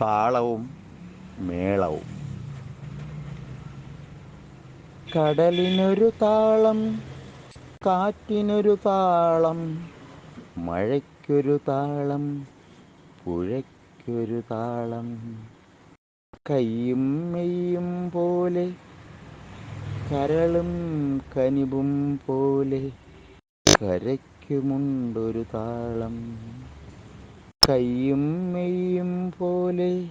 താളവും മേളവും. കടലിനൊരു താളം കാറ്റിനൊരു താളം മഴയ്ക്കൊരു താളം പുഴയ്ക്കൊരു താളം. കയ്യും മെയ്യും പോലെ കരളും കനിവും പോലെ കരയ്ക്കുമുണ്ടൊരു താളം. കയ്യും മെയ്യും പോലെ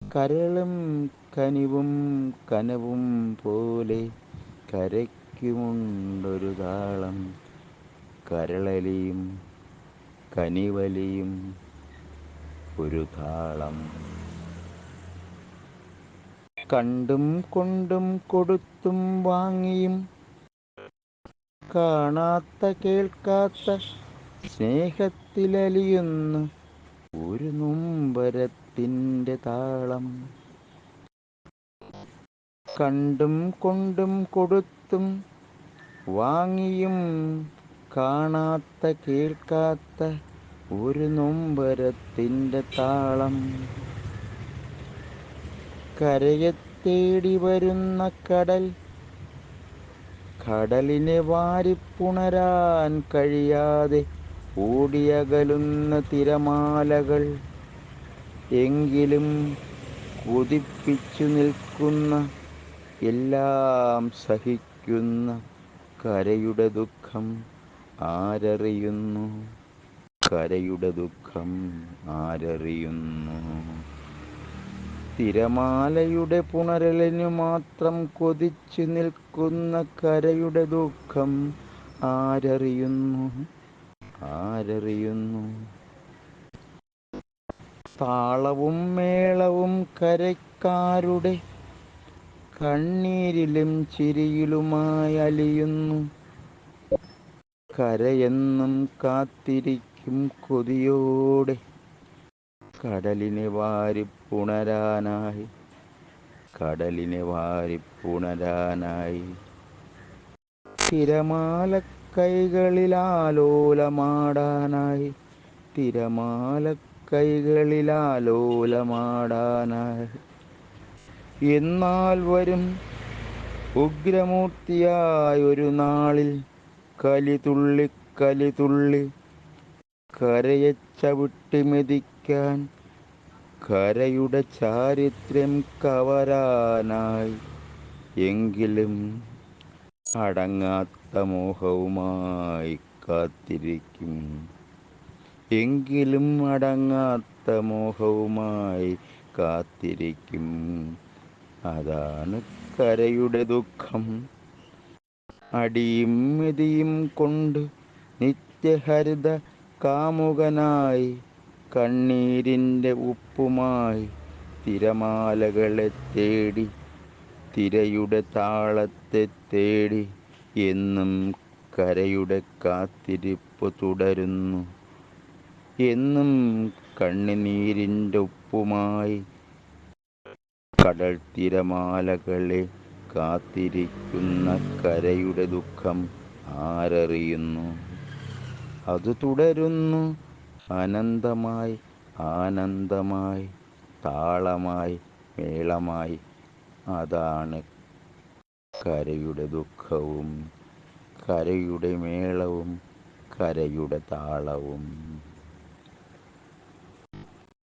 കരളും കനിവും കനവും പോലെ കരയ്ക്കുമുണ്ടൊരു താളം. കരളലിയും കനിവലിയും ഒരു താളം. കണ്ടും കൊണ്ടും കൊടുത്തും വാങ്ങിയും കാണാത്ത കേൾക്കാത്ത സ്നേഹത്തിലലിയുന്നു. ഒരു നൊമ്പരത്തിന്റെ താളം. കണ്ടും കൊണ്ടും കൊടുത്തും വാങ്ങിയും കാണാത്ത കേൾക്കാത്ത ഒരു നൊമ്പരത്തിന്റെ താളം. കരയെ തേടി വരുന്ന കടൽ കടലിനെ വാരിപ്പുണരാൻ കഴിയാതെ ഓടിയകലുന്ന തിരമാലകൾ എങ്കിലും കൊതിപ്പിച്ചു നിൽക്കുന്ന എല്ലാം സഹിക്കുന്ന കരയുടെ ദുഃഖം ആരറിയുന്നു? കരയുടെ ദുഃഖം ആരറിയുന്നു? തിരമാലയുടെ പുണരലിനു മാത്രം കൊതിച്ചു നിൽക്കുന്ന കരയുടെ ദുഃഖം ആരറിയുന്നു? ആരറിയുന്നു? താളവും മേളവും കരക്കാരുടെ കണ്ണീരിലും ചിരിയിലുമായി അലിയുന്നു. കരയെന്നും കാത്തിരിക്കും കൊതിയോടെ കടലിനെ വാരിപ്പുണരാനായി. കടലിനെ വാരിപ്പുണരാനായി. തിരമാല കൈകളിലാലോലമാടാനായി. തിരമാല കൈകളിലാലോലമാടാനായി എന്നാൽ വരും ഉഗ്രമൂർത്തിയായ ഒരു നാളിൽ കലിതുള്ളി കലിതുള്ളി കരയെ ചവിട്ടി മെതിക്കാൻ കരയുടെ ചാരിത്രം കവരാനായി. എങ്കിലും അടങ്ങാത്ത മോഹവുമായി കാത്തിരിക്കും. എങ്കിലും അടങ്ങാത്ത മോഹവുമായി കാത്തിരിക്കും. അതാണ് കരയുടെ ദുഃഖം. അടിയും മെതിയും കൊണ്ട് നിത്യഹരിത കാമുകനായി കണ്ണീരിന്റെ ഉപ്പുമായി തിരമാലകളെ തേടി തിരയുടെ താളത്തെ തേടി എന്നും കരയുടെ കാത്തിരിപ്പ് തുടരുന്നു. എന്നും കണ്ണുനീരിന്റെ ഒപ്പുമായി കടൽ തിരമാലകളെ കാത്തിരിക്കുന്ന കരയുടെ ദുഃഖം ആരറിയുന്നു. അത് തുടരുന്നു. അനന്തമായി ആനന്ദമായി താളമായി മേളമായി അതാണ് കരയുടെ ദുഃഖവും കരയുടെ മേളവും കരയുടെ താളവും.